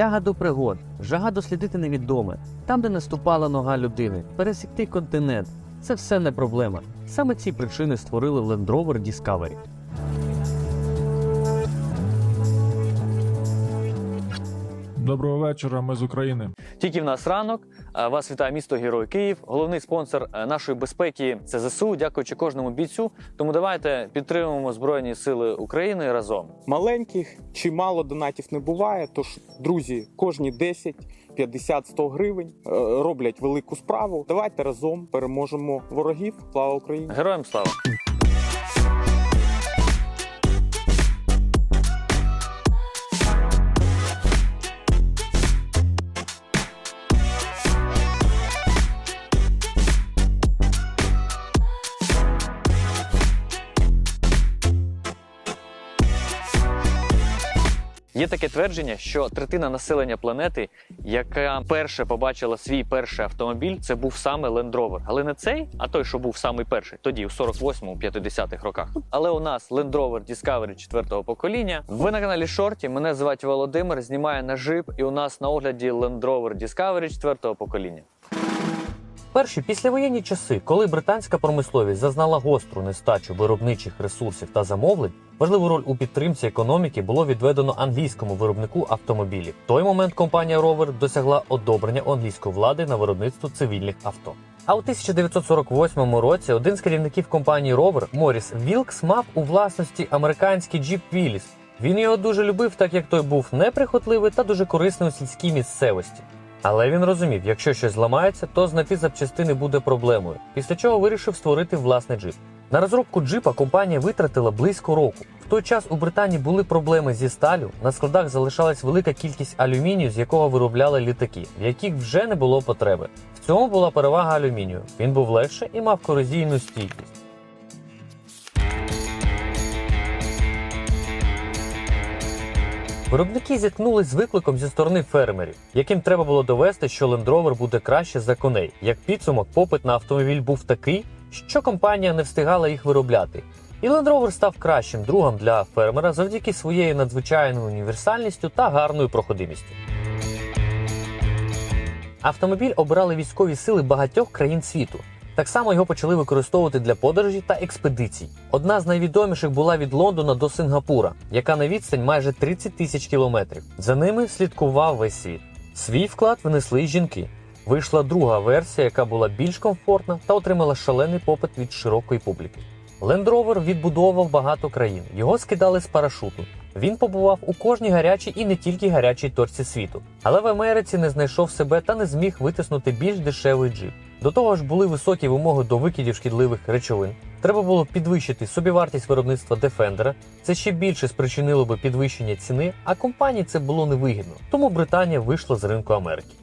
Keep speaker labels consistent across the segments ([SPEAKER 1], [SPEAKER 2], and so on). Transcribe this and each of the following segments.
[SPEAKER 1] Тяга до пригод, жага дослідити невідоме, там, де не ступала нога людини, пересікти континент це все не проблема. Саме ці причини створили Land Rover Discovery.
[SPEAKER 2] Доброго вечора, ми з України.
[SPEAKER 3] Тільки в нас ранок. Вас вітає місто Герой Київ. Головний спонсор е, нашої безпеки це ЗСУ. Дякуючи кожному бійцю. Тому давайте підтримуємо Збройні Сили України разом.
[SPEAKER 4] Маленьких чи мало донатів не буває. Тож, друзі, кожні 10, 50, 100 гривень е, роблять велику справу. Давайте разом переможемо ворогів. Слава Україні!
[SPEAKER 3] Героям слава! Є таке твердження, що третина населення планети, яка перше побачила свій перший автомобіль, це був саме Land Rover. Але не цей, а той, що був самий перший, тоді, у 48-му, 50-х роках. Але у нас Land Rover Discovery четвертого покоління. Ви на каналі Шорті. Мене звати Володимир. Знімає на жип, і у нас на огляді Land Rover Discovery четвертого покоління.
[SPEAKER 1] Перші післявоєнні часи, коли британська промисловість зазнала гостру нестачу виробничих ресурсів та замовлень, важливу роль у підтримці економіки було відведено англійському виробнику автомобілів. В той момент компанія Rover досягла одобрення англійської влади на виробництво цивільних авто. А у 1948 році один з керівників компанії Rover, Моріс Вілкс, мав у власності американський джіп Віліс. Він його дуже любив, так як той був неприхотливий та дуже корисний у сільській місцевості. Але він розумів, якщо щось зламається, то знайти запчастини буде проблемою. Після чого вирішив створити власний джип. На розробку джипа компанія витратила близько року. В той час у Британії були проблеми зі сталю. На складах залишалась велика кількість алюмінію, з якого виробляли літаки, в яких вже не було потреби. В цьому була перевага алюмінію. Він був легше і мав корозійну стійкість. Виробники зіткнулись з викликом зі сторони фермерів, яким треба було довести, що Land Rover буде краще за коней. Як підсумок, попит на автомобіль був такий, що компанія не встигала їх виробляти. І Land Rover став кращим другом для фермера завдяки своєю надзвичайною універсальністю та гарною проходимістю. Автомобіль обирали військові сили багатьох країн світу. Так само його почали використовувати для подорожі та експедицій. Одна з найвідоміших була від Лондона до Сингапура, яка на відстань майже 30 тисяч кілометрів. За ними слідкував весь світ. Свій вклад внесли й жінки. Вийшла друга версія, яка була більш комфортна та отримала шалений попит від широкої публіки. Rover відбудовував багато країн. Його скидали з парашуту. Він побував у кожній гарячій і не тільки гарячій точці світу. Але в Америці не знайшов себе та не зміг витиснути більш дешевий джип. До того ж, були високі вимоги до викидів шкідливих речовин. Треба було підвищити собівартість виробництва Defender. Це ще більше спричинило би підвищення ціни, а компанії це було невигідно. Тому Британія вийшла з ринку Америки.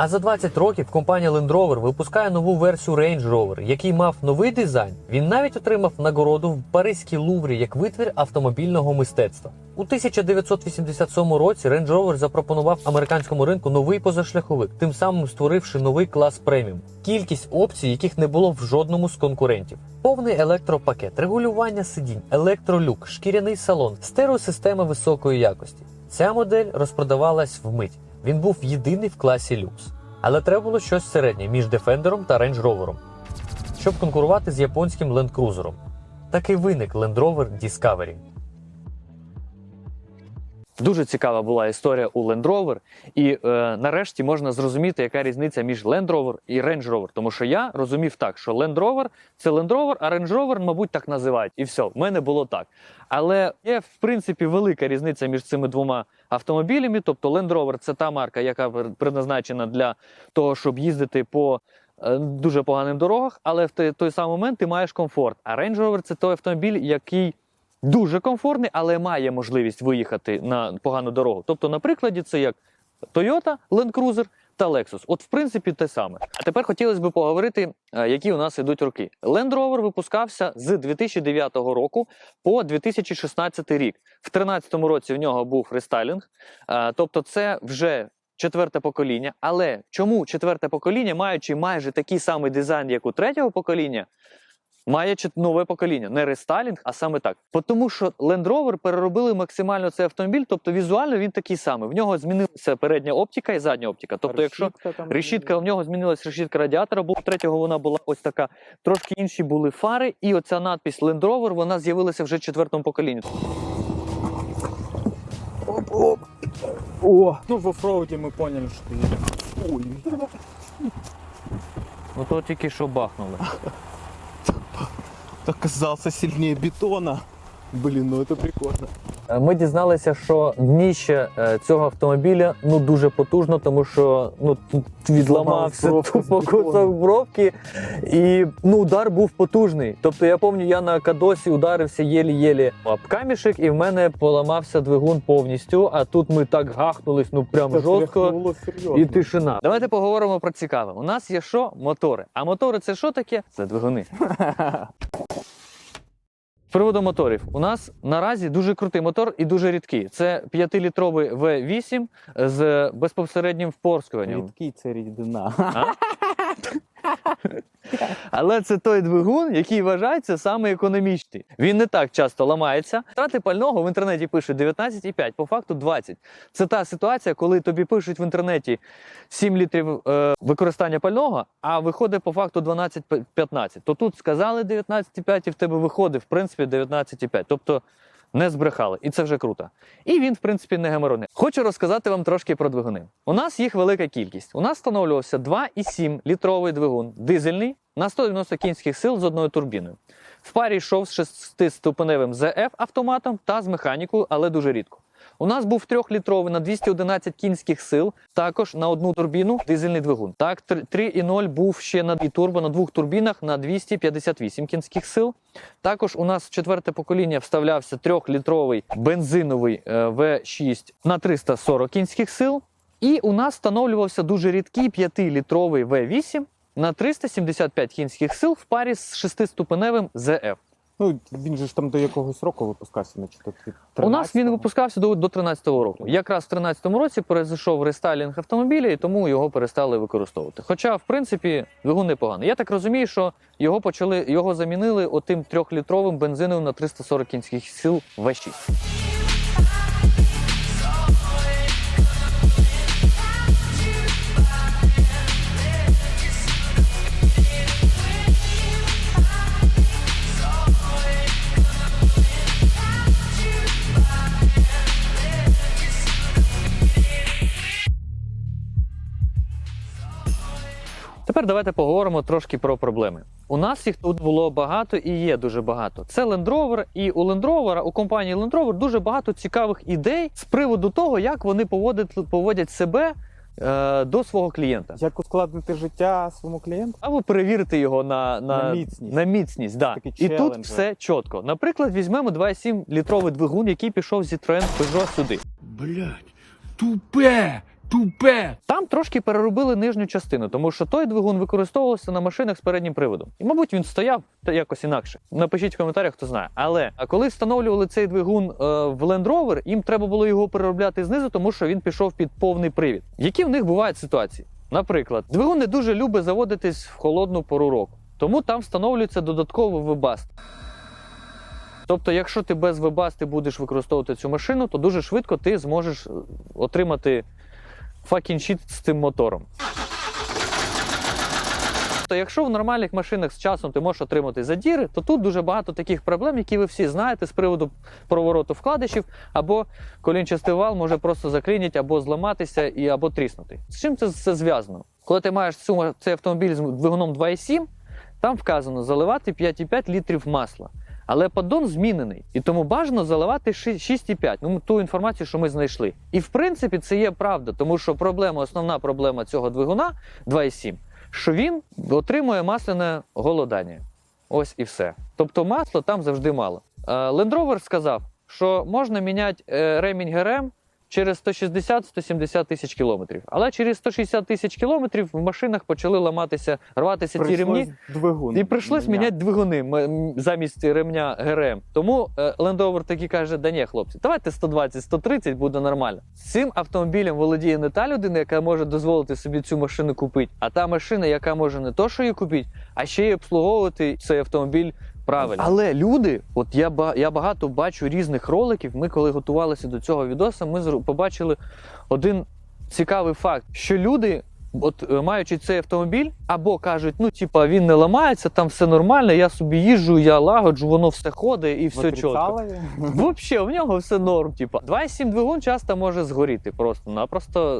[SPEAKER 1] А за 20 років компанія Land Rover випускає нову версію Range Rover, який мав новий дизайн. Він навіть отримав нагороду в Паризькій Луврі як витвір автомобільного мистецтва. У 1987 році Range Rover запропонував американському ринку новий позашляховик, тим самим створивши новий клас преміум. Кількість опцій, яких не було в жодному з конкурентів. Повний електропакет, регулювання сидінь, електролюк, шкіряний салон, стереосистема високої якості. Ця модель розпродавалась вмить. Він був єдиний в класі люкс. Але треба було щось середнє між Defender та Range Rover, щоб конкурувати з японським Land Cruiser. Так і виник Land Rover Discovery.
[SPEAKER 3] Дуже цікава була історія у Land Rover, і е, нарешті можна зрозуміти, яка різниця між Land Rover і Range Rover. Тому що я розумів так, що Land Rover – це Land Rover, а Range Rover, мабуть, так називають. І все, в мене було так. Але є, в принципі, велика різниця між цими двома автомобілями. Тобто Land Rover – це та марка, яка предназначена для того, щоб їздити по е, дуже поганим дорогах, але в той самий момент ти маєш комфорт. А Range Rover – це той автомобіль, який дуже комфортний, але має можливість виїхати на погану дорогу. Тобто, на прикладі, це як Toyota, Land Cruiser та Lexus. От, в принципі, те саме. А тепер хотілося б поговорити, е, які у нас ідуть роки. Land Rover випускався з 2009 року по 2016 рік. В 2013 році в нього був рестайлінг, е, тобто, це вже. Четверте покоління, але чому четверте покоління, маючи майже такий самий дизайн, як у третього покоління,
[SPEAKER 1] має нове покоління, не рестайлінг, а саме так. Тому що Land Rover переробили максимально цей автомобіль, тобто візуально він такий самий. В нього змінилася передня оптика і задня оптика. Тобто, якщо
[SPEAKER 4] Решітка там
[SPEAKER 1] решітка, в нього змінилась решітка радіатора, бо у третього вона була ось така. Трошки інші були фари, і оця надпись Land Rover, вона з'явилася вже в четвертому поколінні.
[SPEAKER 4] О, ну в оффроуді ми поняли, що ти. Ой,
[SPEAKER 1] Ну то тільки що бахнули.
[SPEAKER 4] оказався сильнее бетона. Блін, ну це прикольно.
[SPEAKER 5] Е, Ми дізналися, що дніще е, цього автомобіля ну дуже потужно, тому що ну тут відламався тупо кусок бровки, і ну удар був потужний. Тобто я пам'ятаю, я на кадосі ударився єлі-єлі об камішек, і в мене поламався двигун повністю. А тут ми так гахнулись, ну прям
[SPEAKER 4] Це
[SPEAKER 5] жорстко. І тишина.
[SPEAKER 1] Давайте поговоримо про цікаве. У нас є що? Мотори. А мотори це що таке? Це двигуни. З приводу моторів, у нас наразі дуже крутий мотор і дуже рідкий. Це 5-літровий V8 з безпосереднім впорскуванням.
[SPEAKER 4] Рідкий це рідина.
[SPEAKER 1] Але це той двигун, який вважається саме економічний. Він не так часто ламається. Втрати пального в інтернеті пишуть 19,5, по факту 20. Це та ситуація, коли тобі пишуть в інтернеті 7 літрів е, використання пального, а виходить по факту 12-15. То тут сказали 19,5 і в тебе виходить, в принципі, 19,5. Тобто не збрехали, і це вже круто. І він, в принципі, не геморройний. Хочу розказати вам трошки про двигуни. У нас їх велика кількість. У нас встановлювався 2,7 літровий двигун, дизельний на 190 кінських сил з одною турбіною. В парі йшов з 6-ступеневим ZF автоматом та з механікою, але дуже рідко. У нас був 3-літровий на 211 кінських сил, також на одну турбіну дизельний двигун. Так, 3,0 був ще на і турбо на двох турбінах на 258 кінських сил. Також у нас четверте покоління вставлявся 3-літровий бензиновий е, V6 на 340 кінських сил. І у нас встановлювався дуже рідкий 5-літровий V8 на 375 кінських сил в парі з 6-ступеневим ZF.
[SPEAKER 4] Ну, він же ж там до якогось року випускався, наче то ти
[SPEAKER 1] У нас він випускався до, до 13-го року. Якраз в 13-му році перейшов рестайлінг автомобіля, і тому його перестали використовувати. Хоча, в принципі, двигун непоганий. Я так розумію, що його почали його замінили отим трьохлітровим бензином на 340 кінських сил V6. Тепер давайте поговоримо трошки про проблеми. У нас їх тут було багато і є дуже багато. Це Land Rover, і у Land Rover, у компанії Land Rover дуже багато цікавих ідей з приводу того, як вони поводять, поводять себе е, до свого клієнта.
[SPEAKER 4] Як ускладнити життя своєму клієнту?
[SPEAKER 1] Або перевірити його на, на,
[SPEAKER 4] На міцність.
[SPEAKER 1] На міцність да. І тут все чітко. Наприклад, візьмемо 2,7 літровий двигун, який пішов зі Citroen Peugeot сюди.
[SPEAKER 6] Блять, тупе, тупе.
[SPEAKER 1] Там трошки переробили нижню частину, тому що той двигун використовувався на машинах з переднім приводом. І, мабуть, він стояв та якось інакше. Напишіть в коментарях, хто знає. Але коли встановлювали цей двигун е, в Land Rover, їм треба було його переробляти знизу, тому що він пішов під повний привід. Які в них бувають ситуації? Наприклад, двигун не дуже любить заводитись в холодну пору року, тому там встановлюється додатковий вебаст. Тобто, якщо ти без вебасти будеш використовувати цю машину, то дуже швидко ти зможеш е, отримати shit з цим мотором. То якщо в нормальних машинах з часом ти можеш отримати задіри, то тут дуже багато таких проблем, які ви всі знаєте з приводу провороту вкладишів, або колінчастий вал може просто заклинять, або зламатися, і або тріснути. З чим це все зв'язано? Коли ти маєш цю, цей автомобіль з двигуном 2,7, там вказано заливати 5,5 літрів масла. Але поддон змінений, і тому бажано заливати ши- 6,5, ну ту інформацію, що ми знайшли. І в принципі це є правда, тому що проблема, основна проблема цього двигуна 2,7, що він отримує масляне голодання. Ось і все. Тобто масло там завжди мало. Лендровер сказав, що можна міняти ремінь ГРМ через 160-170 тисяч кілометрів. Але через 160 тисяч кілометрів в машинах почали ламатися, рватися ці ремні.
[SPEAKER 4] Двигун.
[SPEAKER 1] І прийшлось
[SPEAKER 4] міняти.
[SPEAKER 1] двигуни замість ремня ГРМ. Тому е, Land Rover таки каже: да ні, хлопці, давайте 120-130 буде нормально. Цим автомобілем володіє не та людина, яка може дозволити собі цю машину купити, а та машина, яка може не то, що її купити, а ще й обслуговувати цей автомобіль. Правильно, але люди, от я я багато бачу різних роликів. Ми, коли готувалися до цього відоса, ми побачили один цікавий факт, що люди, от е, маючи цей автомобіль, або кажуть, ну типа він не ламається, там все нормально, я собі їжджу, я лагоджу, воно все ходить і все чітко. Взагалі, в нього все норм. Типа 2,7 двигун часто може згоріти просто-напросто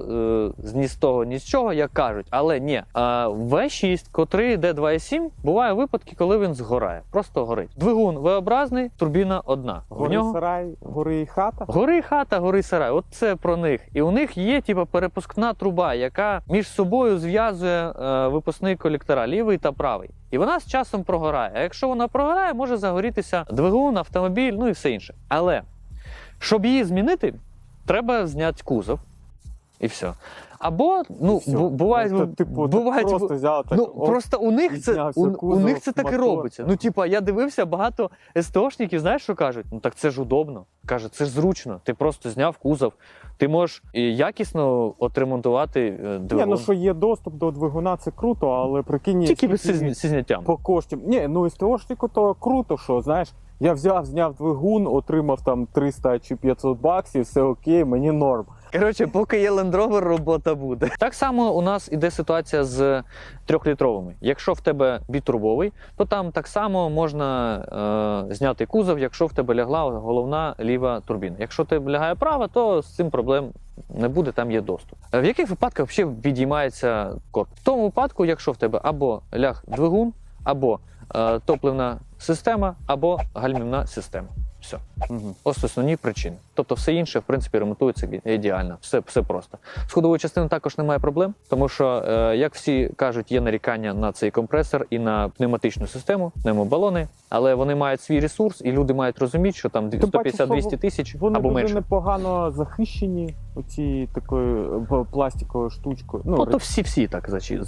[SPEAKER 1] е, з ні з того, ні з чого, як кажуть. Але ні, а V6, котрий йде 2,7, буває випадки, коли він згорає. Просто горить. Двигун V-образний, турбіна одна.
[SPEAKER 4] Гори
[SPEAKER 1] нього
[SPEAKER 4] сарай, гори і хата.
[SPEAKER 1] Гори хата, гори сарай. От це про них. І у них є типу, перепускна труба, яка між собою зв'язує е, випускний колектора, лівий та правий. І вона з часом прогорає. А якщо вона прогорає, може загорітися двигун, автомобіль, ну і все інше. Але щоб її змінити, треба зняти кузов. І все. Або, ну, бу- бувають,
[SPEAKER 4] Тобто, типу,
[SPEAKER 1] бувають
[SPEAKER 4] просто взяв так.
[SPEAKER 1] ну
[SPEAKER 4] оп,
[SPEAKER 1] просто у них це у, у них це так і робиться. Ну, типа, я дивився багато СТОшників, знаєш, що кажуть? Ну так це ж удобно. Каже, це ж зручно. Ти просто зняв кузов. Ти можеш і якісно отремонтувати е,
[SPEAKER 4] Ні, ну що є доступ до двигуна, це круто, але прикинь,
[SPEAKER 1] Тільки зі зняттям.
[SPEAKER 4] по коштів. Ні, ну СТОшнику то круто, що знаєш. Я взяв, зняв двигун, отримав там 300 чи 500 баксів, все окей, мені норм.
[SPEAKER 1] Коротше, поки є Land Rover, робота буде. Так само у нас іде ситуація з трьохлітровими. Якщо в тебе бітурбовий, то там так само можна е, зняти кузов, якщо в тебе лягла головна ліва турбіна. Якщо тебе лягає права, то з цим проблем не буде, там є доступ. Е, В яких випадках взагалі підіймається корпус? В тому випадку, якщо в тебе або ляг двигун, або е, топливна система, або гальмівна система. Все.
[SPEAKER 4] Угу.
[SPEAKER 1] Ось основні причини. Тобто все інше, в принципі, ремонтується ідеально. Все, все просто. З ходовою частиною також немає проблем, тому що, е, як всі кажуть, є нарікання на цей компресор і на пневматичну систему, пневмобалони, але вони мають свій ресурс, і люди мають розуміти, що там
[SPEAKER 4] Тим паче, що
[SPEAKER 1] 150-200 тисяч
[SPEAKER 4] Вони
[SPEAKER 1] або менше.
[SPEAKER 4] непогано захищені оці такою е, пластиковою штучкою.
[SPEAKER 1] Ну, то всі всі так захищені.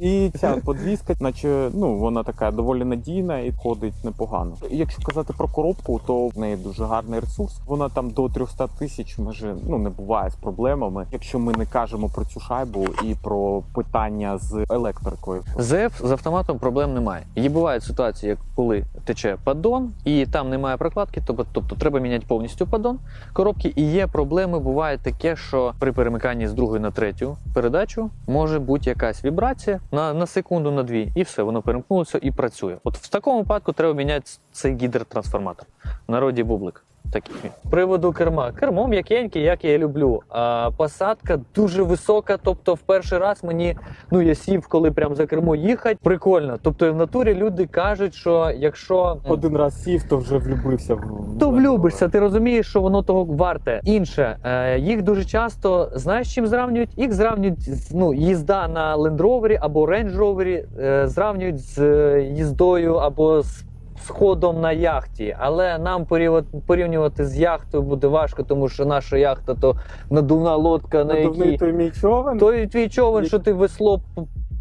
[SPEAKER 4] І ця подвіска, наче ну вона така доволі надійна і ходить непогано. Якщо казати про коробку, то в неї дуже гарний ресурс. Вона там до 300 тисяч майже ну не буває з проблемами. Якщо ми не кажемо про цю шайбу і про питання з електрикою.
[SPEAKER 1] ЗФ з автоматом проблем немає. Є бувають ситуації, як коли тече паддон, і там немає прокладки, тобто, тобто треба міняти повністю паддон коробки. І є проблеми. Буває таке, що при перемиканні з другої на третю передачу може бути якась вібрація на, на секунду, на дві, і все, воно перемкнулося і працює. От в такому випадку треба міняти цей гідротрансформатор. В народі бублик. Такий. З приводу керма. Кермо м'якеньке, як я люблю. А посадка дуже висока. Тобто, в перший раз мені ну я сів, коли прям за кермо їхати. Прикольно. Тобто, в натурі люди кажуть, що якщо
[SPEAKER 4] Один раз сів, то вже влюбився в
[SPEAKER 1] то влюбишся, ти розумієш, що воно того варте. Інше, е, їх дуже часто знаєш, чим зравнюють? Їх зравнюють з, ну, їзда на Rover або е, зравнюють з е, їздою або з сходом на яхті. Але нам порівнювати, порівнювати з яхтою буде важко, тому що наша яхта то надувна лодка, на
[SPEAKER 4] Надувний
[SPEAKER 1] якій
[SPEAKER 4] той мій човен.
[SPEAKER 1] той твій човен, що ти весло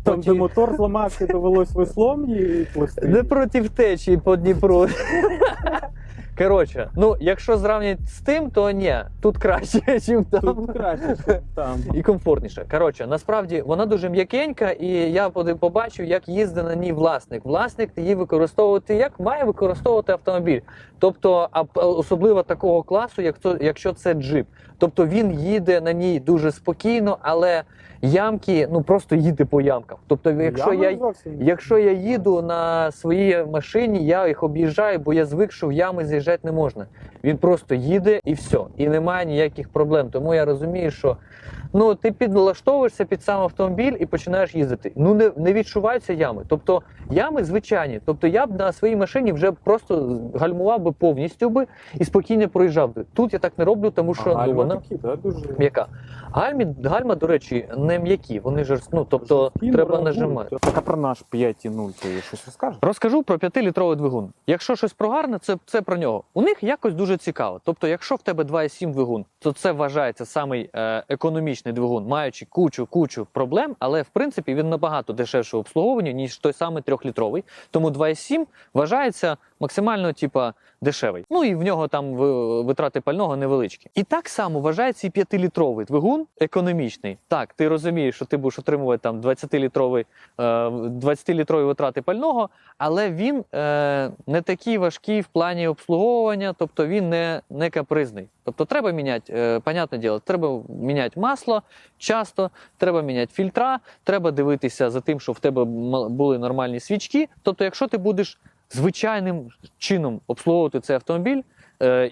[SPEAKER 4] Там,
[SPEAKER 1] Потім...
[SPEAKER 4] де мотор зламався, довелось веслом і плести.
[SPEAKER 1] не проти втечі по Дніпру. Коротше, ну якщо зрівняти з тим, то ні, тут краще, ніж там.
[SPEAKER 4] Тут краще, що там.
[SPEAKER 1] І комфортніше. Коротше, насправді вона дуже м'якенька, і я побачив, як їздить на ній власник. Власник її використовувати як має використовувати автомобіль. Тобто, особливо такого класу, як то, якщо це джип. Тобто він їде на ній дуже спокійно, але ямки, ну просто їде по ямках. Тобто, якщо
[SPEAKER 4] Ями
[SPEAKER 1] я. Якщо я їду на своїй машині, я їх об'їжджаю, бо я звик, що в ями з'їжджати не можна. Він просто їде і все, і немає ніяких проблем. Тому я розумію, що ну ти підлаштовуєшся під сам автомобіль і починаєш їздити. Ну не, не відчуваються ями. Тобто ями звичайні. Тобто я б на своїй машині вже просто гальмував би повністю би і спокійно проїжджав би. Тут я так не роблю, тому що
[SPEAKER 4] А
[SPEAKER 1] ну, вона
[SPEAKER 4] такі, да, дуже.
[SPEAKER 1] м'яка. Гальмі, гальма, до речі, не м'які. Вони ж ну тобто
[SPEAKER 4] Жорсткі,
[SPEAKER 1] треба нажимати.
[SPEAKER 4] Так а про наш 5.0 ти щось розкажеш?
[SPEAKER 1] Розкажу про 5-літровий двигун. Якщо щось про гарне, це, це про нього. У них якось дуже цікаво. Тобто, якщо в тебе 2,7 двигун, то це вважається самий е, економічний двигун, маючи кучу кучу проблем, але в принципі він набагато дешевше в обслуговуванні, ніж той самий 3-літровий. Тому 2,7 вважається максимально типа дешевий. Ну і в нього там ви- витрати пального невеличкі. І так само вважається і 5-літровий двигун економічний. Так, ти розумієш, що ти будеш отримувати там 20-літровий, е, 20-літрові витрати пального, але він е, не такий важкий в плані обслуговування, тобто він не, не капризний. Тобто треба міняти, е, понятне діло, треба міняти масло часто, треба міняти фільтра, треба дивитися за тим, щоб в тебе були нормальні свічки. Тобто, якщо ти будеш звичайним чином обслуговувати цей автомобіль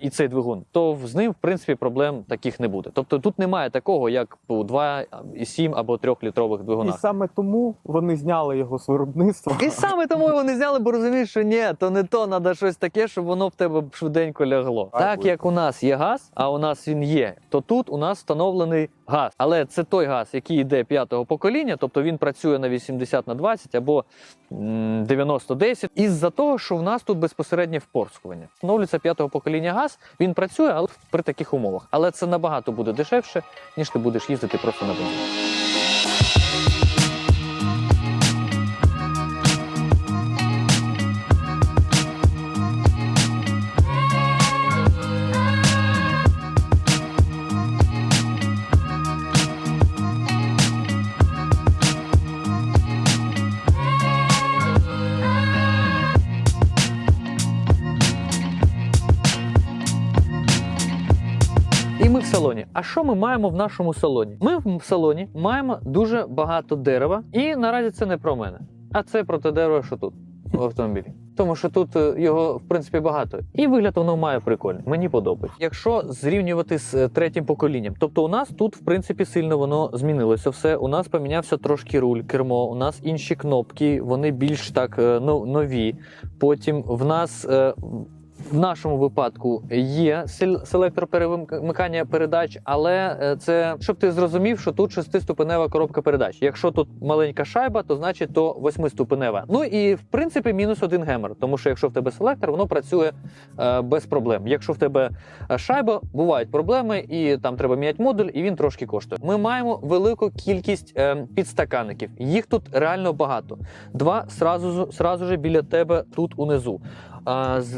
[SPEAKER 1] і цей двигун, то з ним, в принципі, проблем таких не буде. Тобто тут немає такого, як у 2,7 або 3-літрових
[SPEAKER 4] І саме тому вони зняли його з виробництва.
[SPEAKER 1] І саме тому не зняли, бо розумієш, що ні, то не то, треба щось таке, щоб воно в тебе швиденько лягло.
[SPEAKER 4] Так
[SPEAKER 1] Так як у нас є газ, а у нас він є, то тут у нас встановлений газ. Але це той газ, який йде п'ятого покоління, тобто він працює на 80 на 20 або 90-10, із-за того, що в нас тут безпосереднє впорскування. Встановлюється п'ятого покоління газ, він працює, але при таких умовах. Але це набагато буде дешевше, ніж ти будеш їздити просто на бензині. Салоні. А що ми маємо в нашому салоні? Ми в салоні маємо дуже багато дерева, і наразі це не про мене, а це про те дерево, що тут в автомобілі. Тому що тут е, його в принципі багато, і вигляд воно має прикольний. Мені подобається. Якщо зрівнювати з е, третім поколінням, тобто у нас тут в принципі сильно воно змінилося. Все у нас помінявся трошки руль, кермо. У нас інші кнопки, вони більш так е, ну, нові. Потім в нас. В нашому випадку є сел- селектор перемикання передач, але е, це щоб ти зрозумів, що тут шестиступенева коробка передач. Якщо тут маленька шайба, то значить то восьмиступенева. Ну і в принципі мінус один гемер, тому що якщо в тебе селектор, воно працює е, без проблем. Якщо в тебе е, шайба, бувають проблеми, і там треба міняти модуль, і він трошки коштує. Ми маємо велику кількість е, підстаканників. Їх тут реально багато. Два сразу, сразу же біля тебе тут унизу.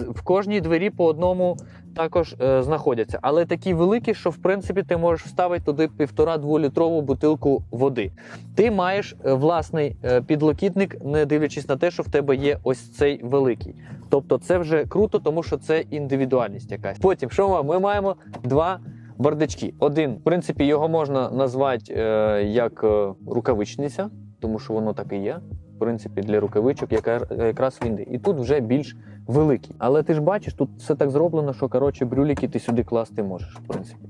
[SPEAKER 1] В кожній двері по одному також е, знаходяться, але такі великі, що в принципі ти можеш вставити туди півтора-дволітрову бутилку води. Ти маєш е, власний е, підлокітник, не дивлячись на те, що в тебе є ось цей великий. Тобто, це вже круто, тому що це індивідуальність якась. Потім що ми? Маємо два. Бардачки. Один, в принципі, його можна назвати е, як рукавичниця, тому що воно так і є. Принципі, для рукавичок, яка якраз він. І тут вже більш великий. Але ти ж бачиш, тут все так зроблено, що коротше брюліки ти сюди класти можеш, в принципі.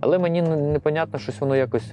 [SPEAKER 1] Але мені непонятно, щось воно якось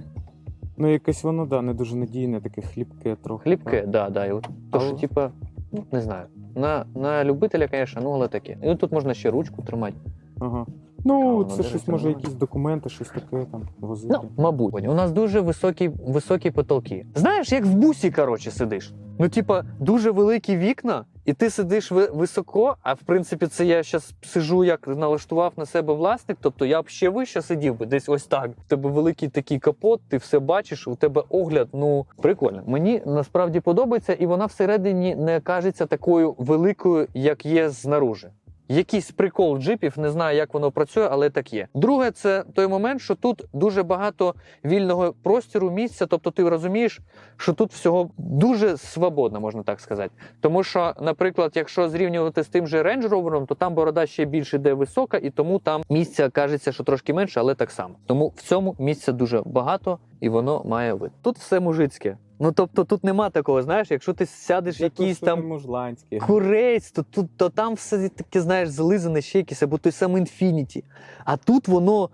[SPEAKER 4] Ну, якесь воно, да, не дуже надійне, таке хлібке трохи.
[SPEAKER 1] хлібке, да, да. І от, то, що, типа, ну, не знаю. На, на любителя, звісно, ну, але таке. І тут можна ще ручку тримати.
[SPEAKER 4] Ага. Ну, це щось може якісь документи, щось таке там возити.
[SPEAKER 1] Ну, мабуть. У нас дуже високі, високі потолки. Знаєш, як в бусі, коротше, сидиш. Ну, типа, дуже великі вікна, і ти сидиш ви- високо. А в принципі, це я зараз сижу, як налаштував на себе власник. Тобто я б ще вище сидів би, десь ось так. У тебе великий такий капот, ти все бачиш, у тебе огляд. Ну прикольно. Мені насправді подобається, і вона всередині не кажеться такою великою, як є знаружи. Якийсь прикол джипів, не знаю, як воно працює, але так є. Друге, це той момент, що тут дуже багато вільного простіру, місця. Тобто, ти розумієш, що тут всього дуже свободно, можна так сказати. Тому що, наприклад, якщо зрівнювати з тим же Range Rover, то там борода ще більш іде висока, і тому там місця кажеться, що трошки менше, але так само. Тому в цьому місця дуже багато і воно має вид. Тут все мужицьке. Ну тобто тут нема такого, знаєш, якщо ти сядеш якийсь там
[SPEAKER 4] мужланський.
[SPEAKER 1] курець, то тут то там все таке, знаєш, зализане ще якесь, або той самий Infinity. А тут воно.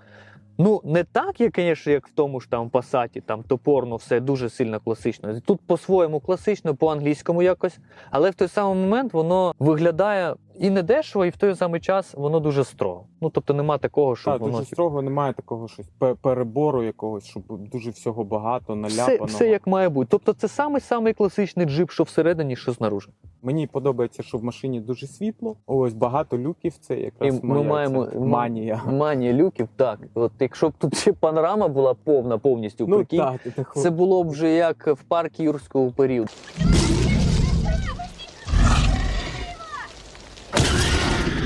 [SPEAKER 1] Ну, не так, як, звісно, як в тому ж там Пасаті, там топорно все дуже сильно класично. Тут по-своєму класично, по-англійському якось. Але в той самий момент воно виглядає і не дешево, і в той самий час воно дуже строго. Ну тобто нема такого,
[SPEAKER 4] Так,
[SPEAKER 1] воно
[SPEAKER 4] дуже строго немає такого щось пе- перебору якогось, щоб дуже всього багато,
[SPEAKER 1] все,
[SPEAKER 4] наляпаного.
[SPEAKER 1] все як має бути. Тобто, це самий самий класичний джип, що всередині, що знаружи.
[SPEAKER 4] Мені подобається, що в машині дуже світло. Ось багато люків. Це якраз
[SPEAKER 1] І ми маємо- ми-
[SPEAKER 4] манія.
[SPEAKER 1] Манія люків, так. От якщо б тут ще панорама була повна повністю,
[SPEAKER 4] Ну
[SPEAKER 1] прикинь,
[SPEAKER 4] так,
[SPEAKER 1] це було б вже як в парк юрського періоду.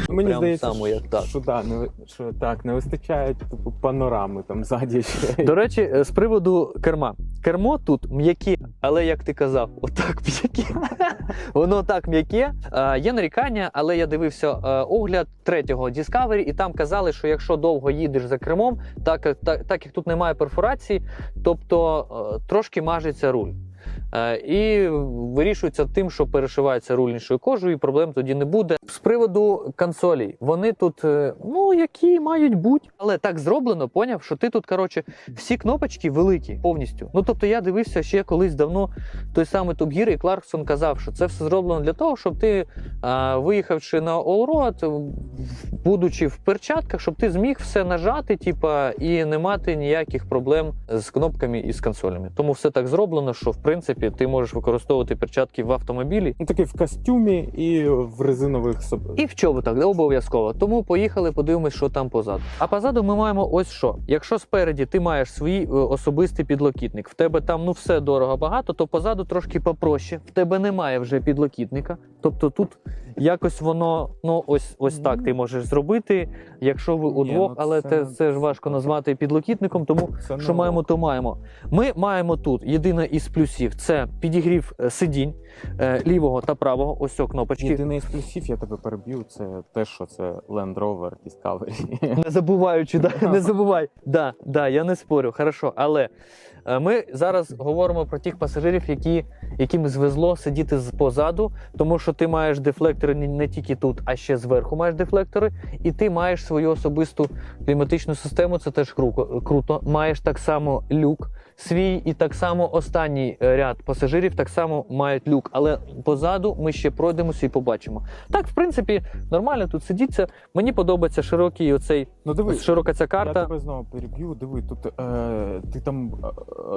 [SPEAKER 4] Мені
[SPEAKER 1] прям
[SPEAKER 4] здається,
[SPEAKER 1] само, як так.
[SPEAKER 4] Що, да, не, що так, не вистачає типу панорами там ззаді ще.
[SPEAKER 1] До речі, е, з приводу керма. Кермо тут м'яке, але як ти казав, отак м'яке. Воно так м'яке. Е, Є нарікання, але я дивився е, огляд третього Discovery, і там казали, що якщо довго їдеш за кермом, так, як- так, так як тут немає перфорації, тобто е, трошки мажеться руль. Е, І вирішується тим, що перешивається руль іншою кожею, і проблем тоді не буде. З приводу консолей, вони тут, е, ну які мають бути, але так зроблено, поняв, що ти тут, коротше, всі кнопочки великі повністю. Ну тобто я дивився ще колись давно той самий Топ Гір, і Кларксон казав, що це все зроблено для того, щоб ти, а, виїхавши на Allroad, будучи в перчатках, щоб ти зміг все нажати, типа, і не мати ніяких проблем з кнопками і з консолями. Тому все так зроблено, що в принципі ти можеш використовувати перчатки в автомобілі.
[SPEAKER 4] Ну Такі в костюмі і в резинових соб...
[SPEAKER 1] І в чоботах обов'язково. Тому поїхали, подивимось, що там позаду. А позаду ми маємо ось що. Якщо спереді ти маєш свій е, особистий підлокітник, в тебе там ну все дорого багато, то позаду трошки попроще. В тебе немає вже підлокітника. Тобто тут якось воно ну ось ось так ти можеш зробити, якщо ви удвох,
[SPEAKER 4] ну
[SPEAKER 1] але
[SPEAKER 4] це-
[SPEAKER 1] це, ж важко назвати підлокітником, тому
[SPEAKER 4] Це
[SPEAKER 1] що маємо, то маємо. Ми маємо тут єдине із плюсів це підігрів е, сидінь е, лівого та правого. Ось о кнопочки.
[SPEAKER 4] Єдиний із плюсів, я тебе переб'ю, це те, що це Land Rover Discovery.
[SPEAKER 1] Не забуваючи, да, не забувай. Да, да, я не спорю, хорошо. Але ми зараз говоримо про тих пасажирів, які, яким звезло сидіти позаду, тому що ти маєш дефлектори не, тільки тут, а ще зверху маєш дефлектори, і ти маєш свою особисту кліматичну систему. Це теж круто. Маєш так само люк свій, і так само останній е, ряд пасажирів так само мають люк. Але позаду ми ще пройдемося і побачимо. Так, в принципі, нормально тут сидіться. Мені подобається широкий оцей
[SPEAKER 4] Ну диви,
[SPEAKER 1] широка ця
[SPEAKER 4] я
[SPEAKER 1] карта.
[SPEAKER 4] тебе знову переб'ю. Диви, тут е, ти там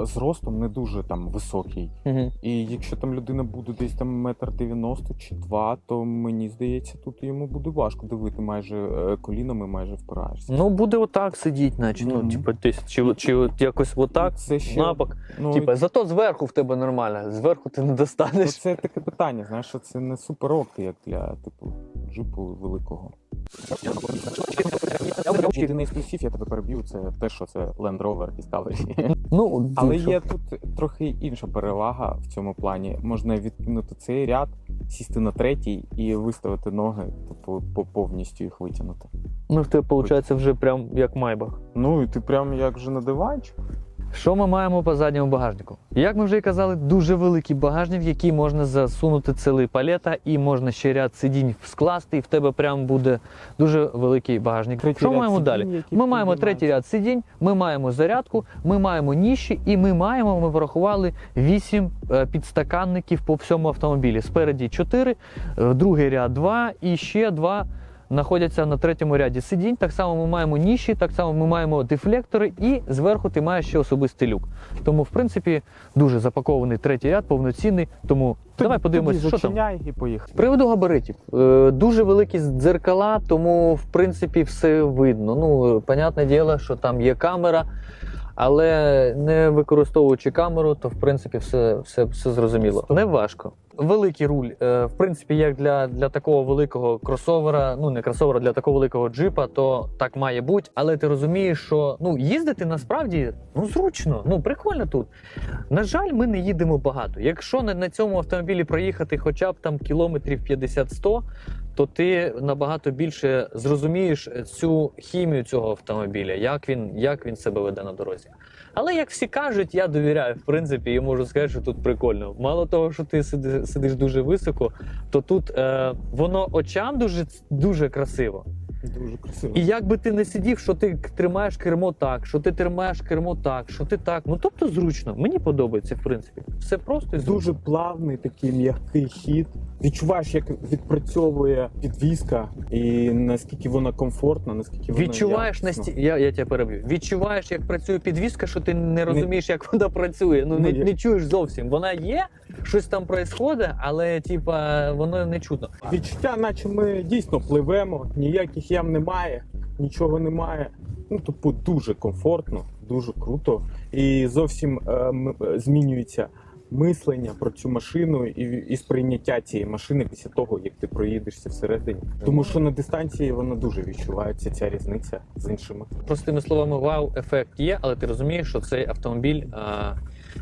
[SPEAKER 4] е, з ростом не дуже там високий.
[SPEAKER 1] Мгм.
[SPEAKER 4] І якщо там людина буде десь там метр дев'яносто чи два, то мені здається, тут йому буде важко. Диви, ти майже е, колінами майже впираєшся.
[SPEAKER 1] Ну, буде отак сидіти, наче. Ну, типу, десь, чи, чи от якось отак,
[SPEAKER 4] це ще
[SPEAKER 1] напак.
[SPEAKER 4] ну,
[SPEAKER 1] Типа, зато зверху в тебе нормально, зверху ти не достанеш.
[SPEAKER 4] це таке питання. Знаєш, що це не супер ок, як для типу джипу великого. Єдиний з плюсів, я тебе переб'ю, це те, що це Land Rover Discovery.
[SPEAKER 1] Ну,
[SPEAKER 4] Але є тут трохи інша перевага в цьому плані. Можна відкинути цей ряд, сісти на третій і виставити ноги, типу, по- повністю їх витягнути.
[SPEAKER 1] Ну, в тебе виходить вже прям як майбах.
[SPEAKER 4] Ну і ти прям як же на диванчик.
[SPEAKER 1] Що ми маємо по задньому багажнику? Як ми вже і казали, дуже великий багажник, в який можна засунути цілий палета, і можна ще ряд сидінь скласти, і в тебе прям буде дуже великий багажник.
[SPEAKER 4] Третій
[SPEAKER 1] Що ми маємо
[SPEAKER 4] сидінь,
[SPEAKER 1] далі? Ми маємо третій ряд сидінь, ми маємо зарядку, ми маємо ніші, і ми маємо, ми порахували 8 підстаканників по всьому автомобілі. Спереді 4, е, другий ряд 2 і ще 2 знаходяться на третьому ряді сидінь. Так само ми маємо ніші, так само ми маємо дефлектори, і зверху ти маєш ще особистий люк. Тому, в принципі, дуже запакований третій ряд, повноцінний. Тому давай подивимось, що там.
[SPEAKER 4] і поїхали.
[SPEAKER 1] З приводу габаритів. Е, дуже великі дзеркала, тому в принципі все видно. Ну, е, понятне діло, що там є камера, але не використовуючи камеру, то в принципі все, все, все зрозуміло. Не важко. Великий руль, е, в принципі, як для, для такого великого кросовера, ну не кросовера, для такого великого джипа, то так має бути. Але ти розумієш, що ну їздити насправді ну зручно, ну прикольно тут. На жаль, ми не їдемо багато. Якщо на, на цьому автомобілі проїхати хоча б там кілометрів 50-100, то ти набагато більше зрозумієш цю хімію цього автомобіля, як він, як він себе веде на дорозі. Але як всі кажуть, я довіряю, в принципі, і можу сказати, що тут прикольно. Мало того, що ти сиди, сидиш дуже високо, то тут е, воно очам дуже, дуже красиво.
[SPEAKER 4] Дуже красиво.
[SPEAKER 1] І як би ти не сидів, що ти тримаєш кермо так, що ти тримаєш кермо так, що ти так. Ну тобто зручно. Мені подобається, в принципі. Все просто і зручно.
[SPEAKER 4] Дуже плавний такий м'який хід. Відчуваєш, як відпрацьовує підвізка, і наскільки вона комфортна, наскільки вона
[SPEAKER 1] Відчуваєш
[SPEAKER 4] якісна.
[SPEAKER 1] насті... я, я тебе переб'ю. Відчуваєш, як працює підвізка, що ти не розумієш, як вона працює. Ну,
[SPEAKER 4] Ну,
[SPEAKER 1] не,
[SPEAKER 4] я-
[SPEAKER 1] не чуєш зовсім. Вона є, щось там відбувається, але типа воно не чутно.
[SPEAKER 4] Відчуття, наче ми дійсно пливемо, ніяких ям немає, нічого немає. Ну, тобто дуже комфортно, дуже круто. І зовсім е, м- е, змінюється мислення про цю машину і, і сприйняття цієї машини після того, як ти проїдешся всередині. Тому що на дистанції вона дуже відчувається, ця різниця з іншими.
[SPEAKER 1] Простими словами, вау-ефект є, але ти розумієш, що цей автомобіль. А...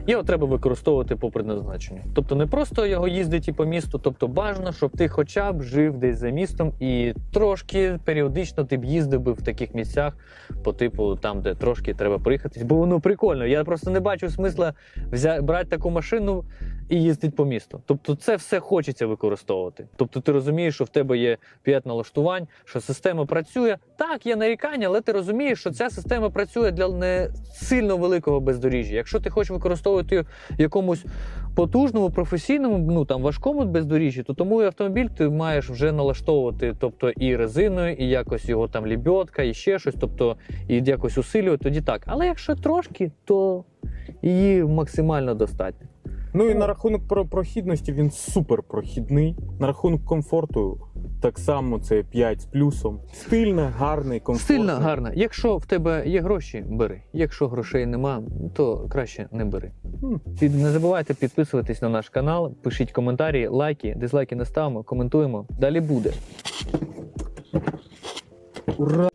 [SPEAKER 1] Його треба використовувати по предназначенню. Тобто не просто його їздити по місту, тобто бажано, щоб ти хоча б жив десь за містом і трошки періодично ти б їздив би в таких місцях, по типу там, де трошки треба приїхати. Бо воно прикольно. Я просто не бачу смисла взя... брати таку машину і їздити по місту. Тобто, це все хочеться використовувати. Тобто, ти розумієш, що в тебе є 5 налаштувань, що система працює. Так, є нарікання, але ти розумієш, що ця система працює для не сильно великого бездоріжжя. Якщо ти хочеш використовувати в якомусь потужному, професійному, ну там важкому бездоріжжі, то тому і автомобіль ти маєш вже налаштовувати, тобто і резиною, і якось його там лібьотка, і ще щось, тобто і якось усилювати, тоді так. Але якщо трошки, то її максимально достатньо.
[SPEAKER 4] Ну і на рахунок про прохідності він супер прохідний. На рахунок комфорту так само це 5 з плюсом. Стильне, гарний, комфортний.
[SPEAKER 1] Стильна, гарна. Якщо в тебе є гроші, бери. Якщо грошей нема, то краще не бери. Під- Не забувайте підписуватись на наш канал, пишіть коментарі, лайки, дизлайки не ставимо, коментуємо. Далі буде.
[SPEAKER 4] Ура!